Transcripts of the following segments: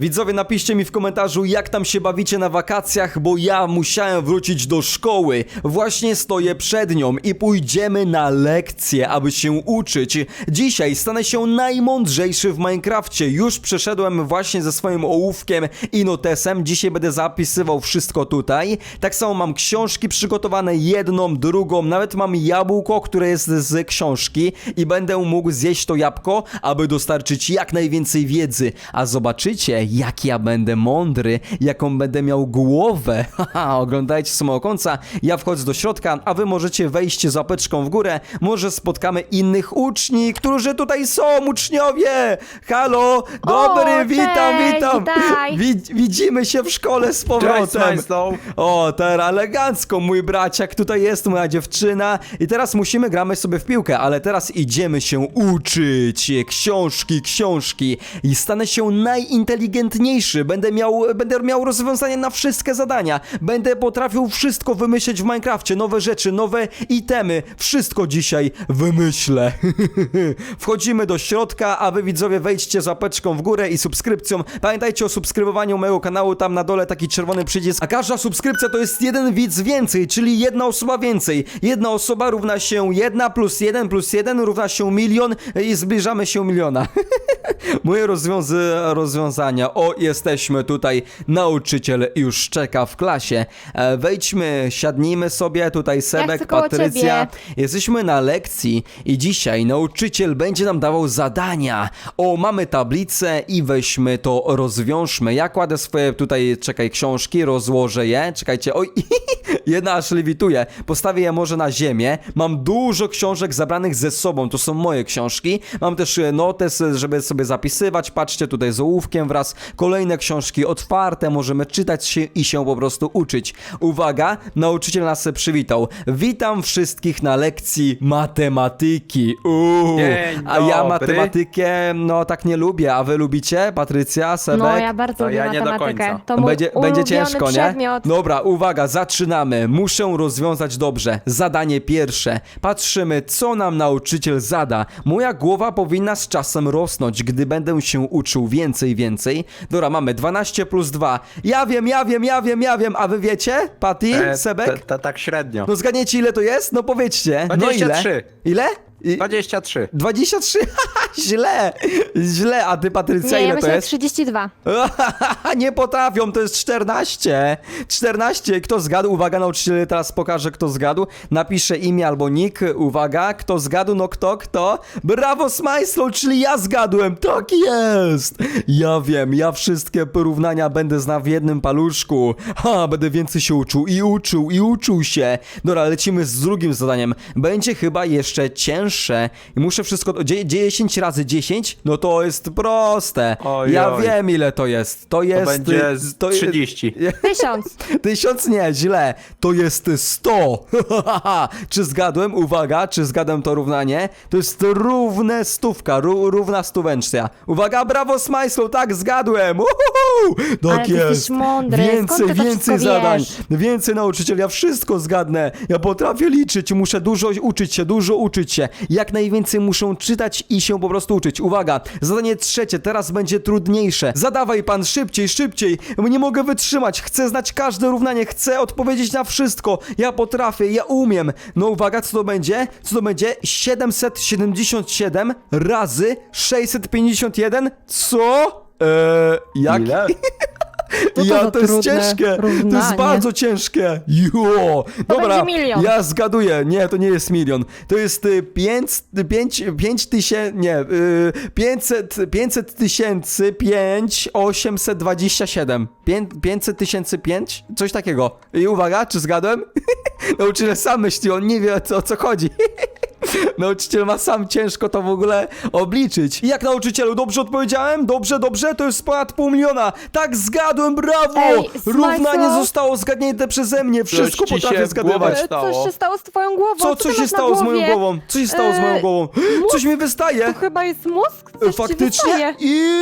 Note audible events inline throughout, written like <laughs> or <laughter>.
Widzowie, napiszcie mi w komentarzu, jak tam się bawicie na wakacjach, bo ja musiałem wrócić do szkoły. Właśnie stoję przed nią i pójdziemy na lekcję, aby się uczyć. Dzisiaj stanę się najmądrzejszy w Minecrafcie. Już przeszedłem właśnie ze swoim ołówkiem i notesem. Dzisiaj będę zapisywał wszystko tutaj. Tak samo mam książki przygotowane, jedną, drugą. Nawet mam jabłko, które jest z książki i będę mógł zjeść to jabłko, aby dostarczyć jak najwięcej wiedzy. A zobaczycie, jak ja będę mądry, jaką będę miał głowę. <laughs> Haha, oglądajcie samego końca. Ja wchodzę do środka, a wy możecie wejść z łapeczką w górę. Może spotkamy innych uczni, którzy tutaj są, uczniowie! Halo, dobry, O, witam, cześć, witam. widzimy się w szkole z Cześć, powrotem. Smajslow. O, teraz elegancko, mój braciak, tutaj jest moja dziewczyna i teraz musimy, gramy sobie w piłkę, ale teraz idziemy się uczyć. Książki, książki i stanę się najinteligentniejszy. Będę miał, będę miał rozwiązanie na wszystkie zadania. Będę potrafił wszystko wymyśleć w Minecrafcie, nowe rzeczy, nowe itemy. Wszystko dzisiaj wymyślę. <laughs> Wchodzimy do środka, a wy widzowie wejdźcie z łapeczką w górę i subskrypcją. Pamiętajcie o subskrybowaniu mojego kanału, tam na dole taki czerwony przycisk. A każda subskrypcja to jest jeden widz więcej, czyli jedna osoba więcej. Jedna osoba równa się jedna plus jeden plus jeden równa się milion i zbliżamy się miliona. <laughs> Moje rozwiązania. O, jesteśmy tutaj. Nauczyciel już czeka w klasie. E, wejdźmy, siadnijmy sobie. Tutaj Sebek, chcę koło Patrycja. Jesteśmy na lekcji i dzisiaj nauczyciel będzie nam dawał zadania. O, mamy tablicę i weźmy to, rozwiążmy. Ja kładę swoje tutaj, czekaj, książki, rozłożę je. Czekajcie, oj, <laughs> jedna aż lewituje. Postawię je może na ziemię. Mam dużo książek zabranych ze sobą, to są moje książki. Mam też e, notes, e, żeby sobie zapisywać. Patrzcie tutaj z ołówkiem wraz. Kolejne książki otwarte, możemy czytać się i się po prostu uczyć. Uwaga, nauczyciel nas przywitał. Witam wszystkich na lekcji matematyki. Uuu, Dzień a ja dobry. matematykę, no tak nie lubię. A wy lubicie? Patrycja, Sebek? No, ja bardzo To lubię ja nie do matematykę. końca. To mój będzie, będzie ulubiony ciężko, nie? przedmiot. Dobra, uwaga, zaczynamy. Muszę rozwiązać dobrze. Zadanie pierwsze. Patrzymy, co nam nauczyciel zada. Moja głowa powinna z czasem rosnąć, gdy będę się uczył więcej, więcej. Dobra, mamy 12 plus 2. Ja wiem, ja wiem, ja wiem, ja wiem. A wy wiecie? Patty, E, Sebek? ta- ta- Tak średnio. No zgadniecie ile to jest? No powiedzcie. No 23. ile? Ile? I- 23. 23? <laughs> źle, źle. A ty, Patrycja, Nie, ile ja to myślę jest? 32. <laughs> nie potrafią, to jest 14. 14. Kto zgadł? Uwaga, nauczyciel teraz pokaże, kto zgadł. Napisze imię albo nick. Uwaga, kto zgadł? No kto, kto? Brawo, Smajslow, czyli ja zgadłem. Tak jest. Ja wiem, ja wszystkie porównania będę znał w jednym paluszku. Ha, będę więcej się uczył i uczył i uczył się. Dobra, lecimy z drugim zadaniem. Będzie chyba jeszcze cięższe. Muszę wszystko... dzie- 10 razy 10? No to jest proste. Oj, ja oj. wiem ile to jest. To To jest... będzie y, z to je- 30. <laughs> Tysiąc. Tysiąc nie, źle. To jest 100. <laughs> czy zgadłem? Uwaga, czy zgadłem to równanie? To jest równe stówka, ró, równa stówęcznia. Uwaga, brawo Smajslow, tak zgadłem. Uhuhu! Tak Ale ty jest. jesteś mądry, skąd Więcej, ty to więcej wszystko zadań. wiesz? Więcej nauczyciel, ja wszystko zgadnę. Ja potrafię liczyć, muszę dużo uczyć się, dużo uczyć się. Jak najwięcej muszę czytać i się po prostu uczyć. Uwaga, zadanie trzecie, teraz będzie trudniejsze. Zadawaj pan szybciej, szybciej. Nie mogę wytrzymać, chcę znać każde równanie, chcę odpowiedzieć na wszystko. Ja potrafię, ja umiem. No uwaga, co to będzie? Co to będzie? 777 razy 651? Co? Eee, jak? Ile? <laughs> <laughs> to ja, to jest ciężkie. To jest równanie? bardzo ciężkie. Jo. Dobra, milion. ja zgaduję. Nie, to nie jest milion. To jest y, pięć, pięć, pięć tysięcy, nie, y, 500, 500 tysięcy, 5, 827. Pię- 500 tysięcy, 5? Coś takiego. I uwaga, czy zgadłem? <laughs> Nauczyciel sam myśli, on nie wie o co, o co chodzi. <laughs> Nauczyciel ma sam ciężko to w ogóle obliczyć. I jak nauczycielu, dobrze odpowiedziałem? Dobrze, dobrze, to jest ponad pół miliona. Tak, zgadłem, brawo! Ej, Równanie zostało zgadnięte przeze mnie. Wszystko ci potrafię zgadywać. głowę E, stało? Coś się stało z twoją głową. Co, ty co się na stało z moją głowie? głową? Co się stało z moją E, głową? Coś mi wystaje. To chyba jest mózg? Coś ci Faktycznie? wystaje.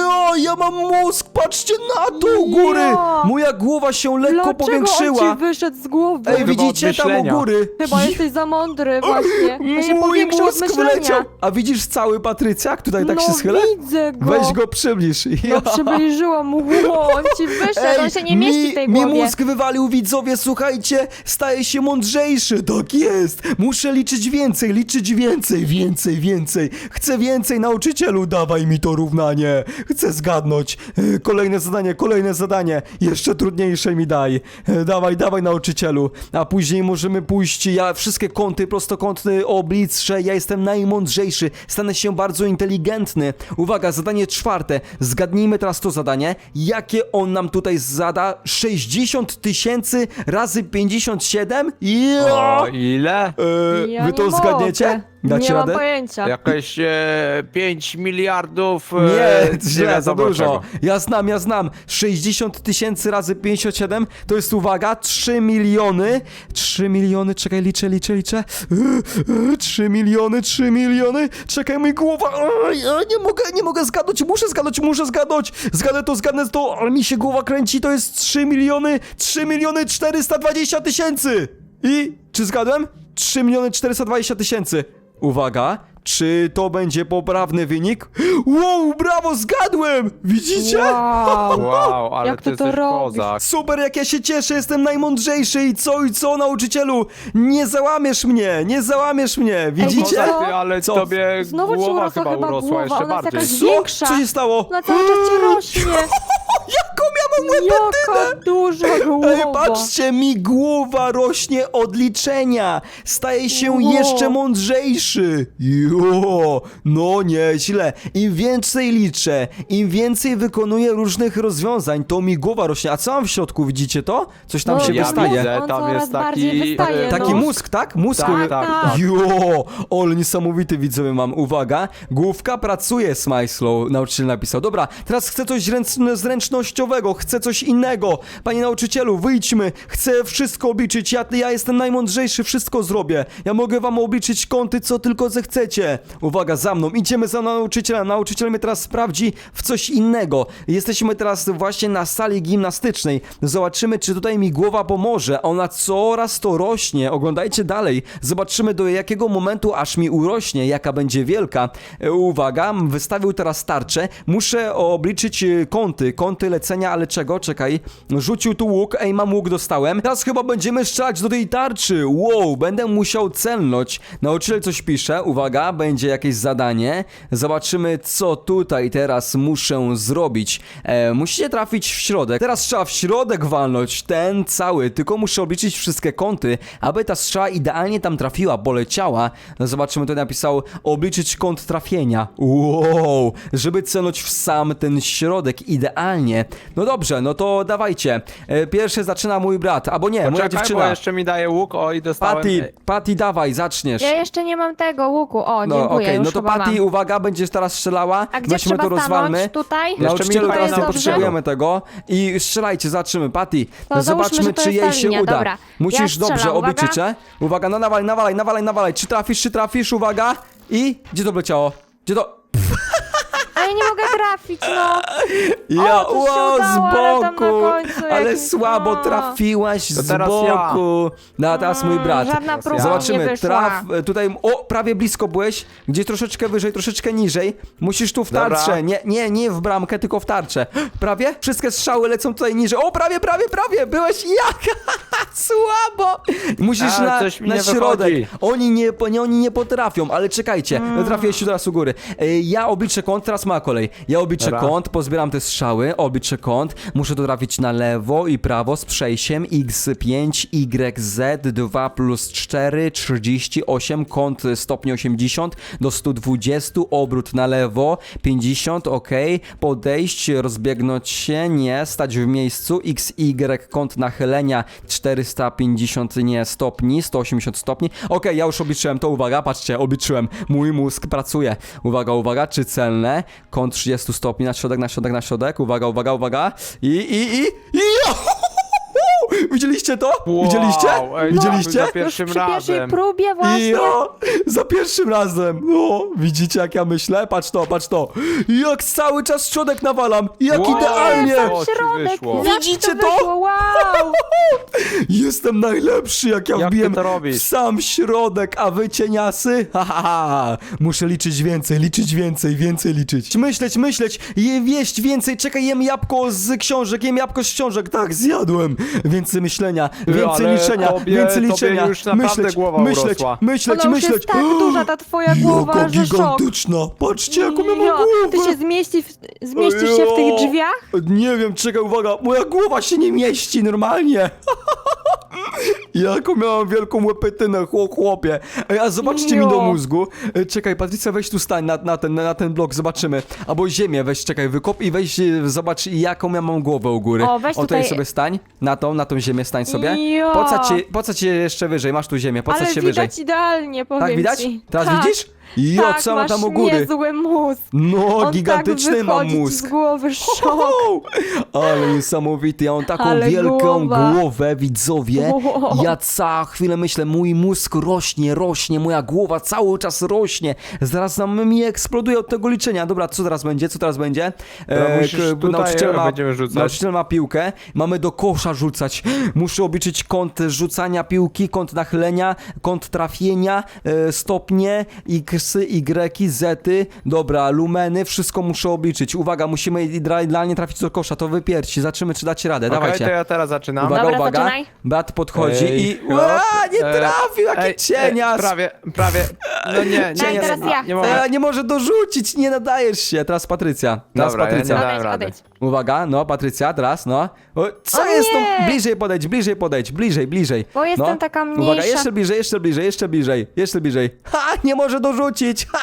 Jo, ja mam mózg, patrzcie na to u góry! Jo. Moja głowa się lekko Dlaczego powiększyła. on ci wyszedł z głowy? Ej, Chyba widzicie tam u myślenia. góry? Chyba jesteś za mądry właśnie. <laughs> Się Mój od mózg myślenia. wleciał. A widzisz cały Patrycja, tutaj tak no, się schylę? widzę go. Weź go przybliż. No przybliżyłam mu, Ło, on ci wyszedł, on się nie mieści mi, w tej mi głowie. mózg wywalił, widzowie, słuchajcie, staje się mądrzejszy, tak jest. Muszę liczyć więcej, liczyć więcej, więcej, więcej. Chcę więcej, nauczycielu, dawaj mi to równanie. Chcę zgadnąć. E, Kolejne zadanie, kolejne zadanie. Jeszcze trudniejsze mi daj. E, Dawaj, dawaj, nauczycielu. A później możemy pójść, ja wszystkie kąty, prostokątny obliczę, ja jestem najmądrzejszy, stanę się bardzo inteligentny. Uwaga, zadanie czwarte. Zgadnijmy teraz to zadanie. Jakie on nam tutaj zada? 60 tysięcy razy 57? Jo! O, ile? E, Ja wy to nie zgadniecie? Dacie nie radę? mam pojęcia. Jakieś e, 5 miliardów. E, Nie, źle, wiadomo za dużo. czego. Ja znam, ja znam. 60 tysięcy razy 57 to jest, uwaga, 3 miliony. 3 miliony, czekaj, liczę, liczę, liczę. Yy, yy, 3 miliony, 3 miliony. Czekaj, mi głowa. Oj, oj, nie mogę, nie mogę zgadnąć, muszę zgadnąć, muszę zgadnąć. Zgadę to, zgadnę to, ale mi się głowa kręci, to jest 3 miliony, 3 miliony 420 tysięcy. I, czy zgadłem? 3 miliony 420 tysięcy. Uwaga, czy to będzie poprawny wynik? Wow, brawo, zgadłem! Widzicie? Wow. <laughs> Wow, ale Jak ty ty to jesteś robisz? kozak. Super, jak ja się cieszę, jestem najmądrzejszy i co, i co, nauczycielu? Nie załamiesz mnie, nie załamiesz mnie, widzicie? Kozak, ty, ale Co? tobie Znowu ci głowa urosła chyba chyba urosła głowa, jeszcze ona jest bardziej. jakaś Co? większa. Co się stało? Na cały czas ci <laughs> rośnie. Jaka duża <laughs> głowa. Ej, patrzcie, mi głowa rośnie od liczenia. Staje się Wow. jeszcze mądrzejszy. Jo, no nieźle. Im więcej liczę, im więcej wykonuję różnych rozwiązań, to mi głowa rośnie. A co mam w środku, widzicie to? Coś tam No, się ja wystaje. widzę. On tam coraz jest taki- Taki no. mózg, tak? Mózg. Tak, tak, tak. Jo, niesamowity widzowie mam. Uwaga, główka pracuje, Smajslow, nauczyciel napisał. Dobra, teraz chcę coś zręcznościowego, chcę coś innego. Panie nauczycielu, wyjdźmy, chcę wszystko obliczyć. Ja, ja jestem najmądrzejszy, wszystko zrobię. Ja mogę wam obliczyć kąty, co tylko zechcecie. Uwaga, za mną, idziemy za nauczycielem. Nauczyciel mnie teraz sprawdzi w coś innego. Jesteśmy teraz właśnie na sali gimnastycznej. Zobaczymy, czy tutaj mi głowa pomoże. Ona coraz to rośnie. Oglądajcie dalej. Zobaczymy do jakiego momentu aż mi urośnie, jaka będzie wielka. E, Uwaga, wystawił teraz tarczę. Muszę obliczyć e, kąty, kąty lecenia, ale Czekaj. Rzucił tu łuk. Ej, mam łuk, dostałem. Teraz chyba będziemy strzelać do tej tarczy. Wow, będę musiał celnąć. Nauczyciel coś pisze. Uwaga, będzie jakieś zadanie. Zobaczymy, co tutaj teraz muszę zrobić. E, musicie trafić w środek. Teraz trzeba w środek walnąć, ten cały. Tylko muszę obliczyć wszystkie kąty, aby ta strzała idealnie tam trafiła, poleciała. No zobaczymy, to napisał obliczyć kąt trafienia. Wow, żeby celnąć w sam ten środek idealnie. No dobrze, no to dawajcie. E, pierwszy zaczyna mój brat, albo nie, moja Poczekaj, dziewczyna. bo jeszcze mi daje łuk, o i dostałem... Patty, Patty, dawaj, zaczniesz. Ja jeszcze nie mam tego łuku. O, No dziękuję, okej, już no to chyba Patty, mam. uwaga, będziesz teraz strzelała. A gdzie Weźmy trzeba to rozwalmy. stanąć? Tutaj? Jeszcze Nauczycielu mi teraz nie potrzebujemy tego. I strzelajcie, zobaczymy. Patty, To zobaczmy, załóżmy, że to czy jest jej ta się linia, uda. dobra. Musisz Ja strzelam, dobrze uwaga. obliczyć. Uwaga, no nawalaj, nawalaj, nawalaj, nawalaj. Czy trafisz, czy trafisz, uwaga. I gdzie to leciało? Gdzie to? <laughs> Ja nie mogę trafić, no. Ja, to się wow, z udało, ale tam na boku. końcu Ale jakiś- słabo o. trafiłaś To z teraz ja. boku. No a teraz mój Mm, brat. żadna próba Zobaczymy, nie wyszła. traf tutaj. O, prawie blisko byłeś. Gdzieś troszeczkę wyżej, troszeczkę niżej. Musisz tu w Dobra. tarczę. Nie, nie, nie w bramkę, tylko w tarczę. <gasps> Prawie? Wszystkie strzały lecą tutaj niżej. O, prawie, prawie, prawie. Byłeś <laughs> jak? <laughs> Słabo. Musisz A, na, coś mi na nie środek. wychodzi. Oni nie, nie, oni nie potrafią, ale czekajcie. Mm. Trafiłeś tu teraz u góry. E, Ja obliczę kąt, teraz kolej. Ja obliczę Dobra. kąt, pozbieram te strzały, obliczę kąt. Muszę to trafić na lewo i prawo z przejściem x5, yz 2 plus 4, 38, kąt stopni 80 do 120, obrót na lewo, 50, ok, podejść, rozbiegnąć się, nie, stać w miejscu, xy, kąt nachylenia 450, nie, stopni, 180 stopni. Ok, ja już obliczyłem to, uwaga, patrzcie, obliczyłem, mój mózg pracuje. Uwaga, uwaga, czy celne? Kąt 30 stopni na środek, na środek, na środek, uwaga, uwaga, uwaga. I, i, i, i, widzieliście to? Wow, Widzieliście? ej, Widzieliście? Za Już pierwszym przy pierwszej razem. próbie właśnie. Ja, za pierwszym razem. No, widzicie jak ja myślę? Patrz to, patrz to. Jak cały czas środek nawalam. Jak Wow. idealnie. Sam O, ci środek. wyszło. Jak Widzicie to? Wyszło? Wow. <laughs> Jestem najlepszy, jak ja Jak ty wbiłem to robisz? w sam środek, a wy cieniasy? <laughs> Ha, ha, ha. Muszę liczyć więcej, liczyć więcej, więcej liczyć. Myśleć, myśleć, je, jeść więcej. Czekaj, jem jabłko z książek, jem jabłko z książek. Tak, zjadłem. Więcej myślenia, więcej ale liczenia, tobie- więcej tobie liczenia. już naprawdę myśleć, głowa myśleć, urosła. myśleć, Ona już myśleć. jest tak duża ta twoja głowa, Jaka że szok. gigantyczna. Patrzcie, jaką ja mam Ja, głowę. Ty się zmieści w, zmieścisz się w tych drzwiach? Nie wiem, czekaj, uwaga, moja głowa się nie mieści normalnie. <laughs> Jaką miałam wielką łepetynę, chłop, chłopie. Ej, a zobaczcie mi Jo. do mózgu. E, Czekaj, Patrycja, weź tu stań na, na, ten, na ten blok, zobaczymy. Albo ziemię weź, czekaj, wykop i weź, e, zobacz jaką ja mam głowę u góry. O, weź tutaj tutaj- sobie stań, na tą, na tą ziemię stań sobie. Jo. Po co ci, po co ci jeszcze wyżej, masz tu ziemię, po co Ale ci widać wyżej. idealnie, powiem Tak, widać? ci. Teraz tak. widzisz? Jo, tak, co mam masz tam u góry? niezły mózg. No, On gigantyczny tak mam wychodzi ci mózg. z głowy szok. Wow, Ale niesamowity, ja mam taką Ale wielką głowa. głowę, widzowie. Wow. Ja co chwilę myślę, mój mózg rośnie, rośnie, moja głowa cały czas rośnie. Zaraz nam mi eksploduje od tego liczenia. Dobra, co teraz będzie? Co teraz będzie? Teraz musisz k- tutaj, nauczyciel, ma, będziemy rzucać. nauczyciel ma piłkę, mamy do kosza rzucać. Muszę obliczyć kąt rzucania piłki, kąt nachylenia, kąt trafienia, e, stopnie, x, y, zety, dobra, lumeny, wszystko muszę obliczyć. Uwaga, musimy idealnie trafić do kosza, to wypierci, zobaczymy czy dacie radę, Okej, dawajcie. to ja teraz zaczynam. Uwaga, Dobra, uwaga. zaczynaj. Bat podchodzi Ej, i... hop. Ua, nie E, trafił, jaki ej, cienias! Prawie, prawie. No nie, nie, nie, teraz nie, ja. nie mogę. E, nie może dorzucić, nie nadajesz się. Teraz Patrycja. Teraz Dobra, ja Patrycja. nie Odejdź, odejdź. Uwaga, no Patrycja, teraz, no. O, co O jest nie! to? Bliżej podejdź, bliżej podejdź, bliżej, bliżej. Bo jestem no. taka Uwaga, mniejsza. jeszcze bliżej, jeszcze bliżej, jeszcze bliżej, jeszcze bliżej. Ha, nie może dorzucić. <laughs>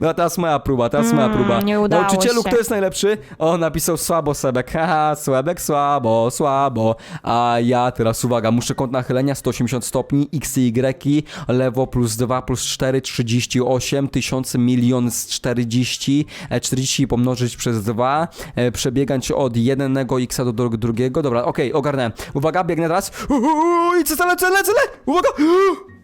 No a teraz moja próba, teraz moja Mm, próba. nie udało Nauczycielu, się. kto jest najlepszy? O, napisał słabo Sebek. <laughs> Haha, Sebek słabo, słabo. A ja teraz, uwaga, muszę kąt nachylenia 180 stopni, x y, lewo plus 2 plus 4, 38, 1000 milion z 40, e, 40 pomnożyć przez 2, e, przebiegać od jednego x do dru- drugiego. Dobra, okej, ogarnę. Uwaga, biegnę teraz. Uuu, I co, lecę, lecę, lecę! Uwaga!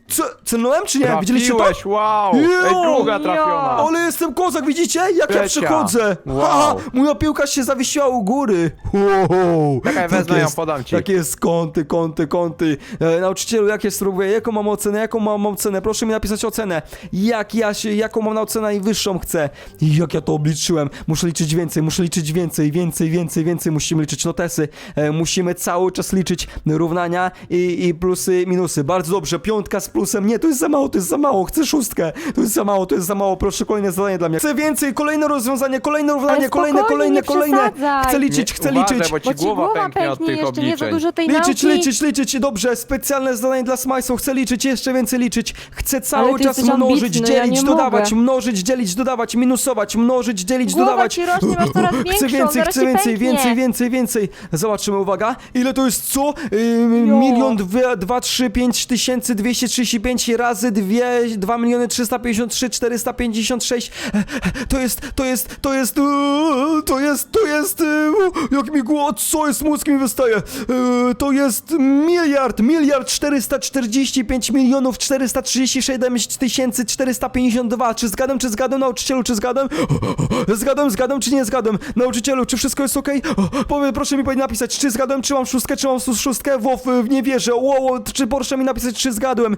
Co, celnąłem czy nie? Widzieliście to? Trafiłeś, wow! Ej, Jo! druga trafiona. Ale jestem kozak, widzicie? Jak ja Trzecia. przechodzę. Wow. Ha, moja piłka się zawiesiła u góry. Wow. Czekaj, Tak wezmę ją, jest, podam ci. Tak jest, kąty, kąty, kąty. E, nauczycielu, jakie spróbuję? Jaką mam ocenę? Jaką mam ocenę? Proszę mi napisać ocenę. Jak ja się, jaką mam na ocenę najwyższą chcę? Jak ja to obliczyłem? Muszę liczyć więcej, muszę liczyć więcej, więcej, więcej, więcej. Musimy liczyć notesy. E, musimy cały czas liczyć równania i, i plusy, minusy. Bardzo dobrze, piątka z plusem. Nie, to jest za mało, to jest za mało. Chcę szóstkę. To jest za mało, to jest za mało. Proszę, kolejne zadanie dla mnie. Chcę więcej, kolejne rozwiązanie, kolejne równanie, kolejne, spokojnie, kolejne, nie kolejne. przesadzaj. Chcę liczyć, Nie, chcę uważaj, liczyć. bo ci Bo głowa głowa pęknie od tych jeszcze, nie za obliczeń. dużo tej Liczyć, nauki. liczyć, liczyć, dobrze, specjalne zadanie dla Smajsą, chcę liczyć, jeszcze więcej liczyć, chcę cały ty czas jesteś mnożyć, ambitny, ja dzielić, nie dodawać, mogę. mnożyć, dzielić, dodawać, minusować, mnożyć, dzielić, Głowa dodawać. ci rośnie, masz coraz <laughs> Chcę większą, więcej, zaraz chcę ci więcej, pęknie. więcej, więcej, więcej. Zobaczymy, uwaga, ile to jest co? Yy, milion, dwie, dwa, trzy, pięć tysięcy, dwieście trzydzieści pięć razy dwie, dwa miliony trzysta pięćdziesiąt trzy, czterysta pięćdziesiąt sześć. To jest, to jest, to jest, yy, to jest, to jest, jak mi głowa, co jest, mózg mi wystaje. To jest miliard, miliard 445 milionów 436 tysięcy 452. Czy zgadłem, czy zgadłem, nauczycielu, czy zgadłem? Zgadłem, zgadłem, czy nie zgadłem? Nauczycielu, czy wszystko jest okej? Powie, proszę mi powiedzieć napisać, czy zgadłem, czy mam szóstkę, czy mam szóstkę? Wow, nie wierzę. Wow, czy proszę mi napisać, czy zgadłem?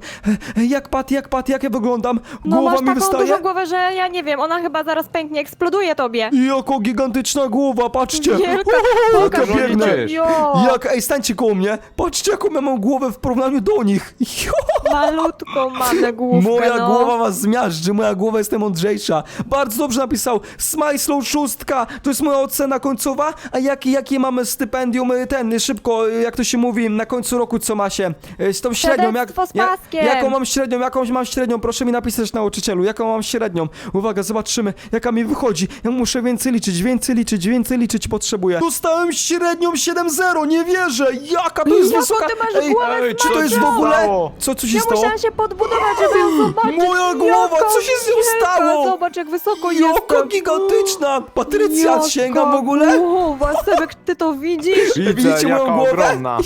Jak pat, jak pat, jak ja wyglądam? No Głowa masz mi taką wystaje? dużą głowę, że ja nie wiem, ona chyba zaraz pęknie, eksploduje tobie. Jako gigantyczna głowa, patrzcie! Wielka, O, jak ja Pokaż, biegnę! liczysz. Jo, Jak, ej, stańcie koło mnie! Patrzcie, jaką ja mam głowę w porównaniu do nich! Jo, malutką mamy <laughs> główkę, moja no. głowa was zmiażdży, moja głowa jest mądrzejsza. Bardzo dobrze napisał. Smajslow szóstka, to jest moja ocena końcowa. A jakie, jakie mamy stypendium, y, ten, y, szybko, y, jak to się mówi, na końcu roku, co ma się? Y, Z tą średnią, jak, Świadectwo z paskiem. Jaką mam średnią, jakąś mam średnią, proszę mi napisać nauczycielu, jaką mam średnią. Uwaga, zobaczymy, jaka mi wychodzi. Ja muszę więcej liczyć, więcej liczyć, więcej liczyć potrzebuję. Dostałem średnią 7-0, nie wierzę! Jaka to jest Jaką wysoka... ty masz głowę, Ej, czy to jest w ogóle... Co, co się Ja stało? musiałam się podbudować, żeby ją zobaczyć. Moja głowa, Jaka co się z nią wielka, stało? Zobacz, jak wysoko Jaka jestem. gigantyczna! Patrycja, Jaka sięgam w ogóle? Głowa, Sebek, ty to widzisz? Widzę, Widzicie moją jaka głowę? ogromna.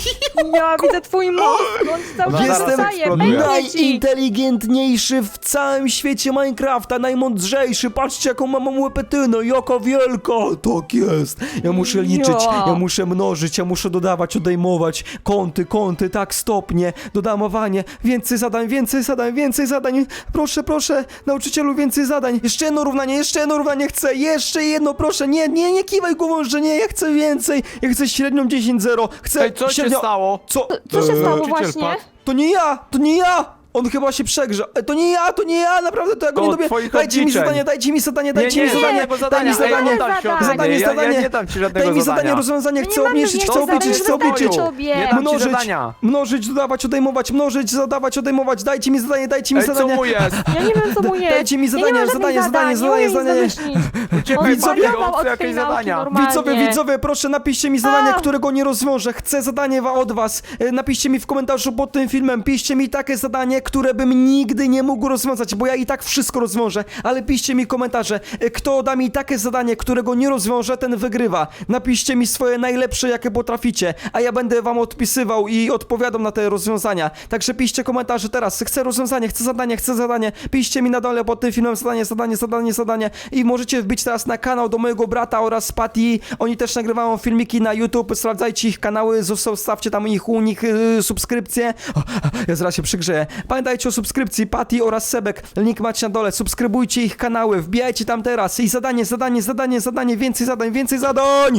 Ja widzę twój mózg, on cały czas zaraz wstaje, eksploduje. Najinteligentniejszy w całym świecie Minecrafta, najmądrzejszy. Patrzcie, jaką mam łepetynę, jaka wielka. Tak jest. Ja muszę liczyć, Ja. ja muszę mnożyć, ja muszę dodawać, odejmować. Kąty, kąty, tak, stopnie, dodamowanie. Więcej zadań, więcej zadań, więcej zadań. Proszę, proszę, nauczycielu, więcej zadań. Jeszcze jedno równanie, jeszcze jedno równanie chcę. Jeszcze jedno, proszę. Nie, nie, nie kiwaj głową, że nie, ja chcę więcej. Ja chcę średnią 10-0. Chcę Ej, co się średnią... stało? Co? Co się Eee, stało nauczyciel właśnie? padł. To nie ja! To nie ja! On chyba się przegrzał. E, To nie ja, to nie ja, naprawdę to ja go To nie lubię. twoich Dajcie mi odliczeń. zadanie, dajcie mi zadanie, Nie, dajcie nie, mi zadanie. bo Daj zadania. mi zadanie. Ej, oddal Zadanie, Zadanie, ja, zadanie. Ja nie dam ci żadnego Daj mi zadanie, zadania. rozwiązanie, chcę obniżyć, chcę obliczyć, chcę obliczyć. dać tobie. Nie dam ci Mnożyć, zadania. mnożyć, dodawać, odejmować, mnożyć, zadawać, odejmować. Dajcie mi zadanie, dajcie mi Ej, co zadanie. mu jest? Ja nie wiem co mu <laughs> jest. Dajcie mi ja zadanie, nie mam zadanie, żadnych zadanie, zadań, zadanie, umiem zadanie. On <laughs> Widzowie, zwariował Paweł, od jakieś tej nauki zadania. normalnie. Widzowie, widzowie, proszę napiszcie mi zadanie, A! którego nie rozwiążę. Chcę zadanie wa- od was. E, Napiszcie mi w komentarzu pod tym filmem. Piszcie mi takie zadanie, które bym nigdy nie mógł rozwiązać, bo ja i tak wszystko rozwiążę. Ale piszcie mi komentarze. E, Kto da mi takie zadanie, którego nie rozwiążę, ten wygrywa. Napiszcie mi swoje najlepsze, jakie potraficie, a ja będę wam odpisywał i odpowiadam na te rozwiązania. Także piszcie komentarze teraz. Chcę rozwiązanie, chcę zadanie, chcę zadanie. Piszcie mi na dole pod tym filmem zadanie, zadanie, zadanie, zadanie. I możecie wbić teraz na kanał do mojego brata oraz Patty. Oni też nagrywają filmiki na YouTube. Sprawdzajcie ich kanały, zostawcie tam ich, u nich yy, subskrypcje. O, ja zaraz się przygrzeję. Pamiętajcie o subskrypcji Patty oraz Sebek. Link macie na dole. Subskrybujcie ich kanały, wbijajcie tam teraz. I zadanie, zadanie, zadanie, zadanie, więcej zadań, więcej zadań!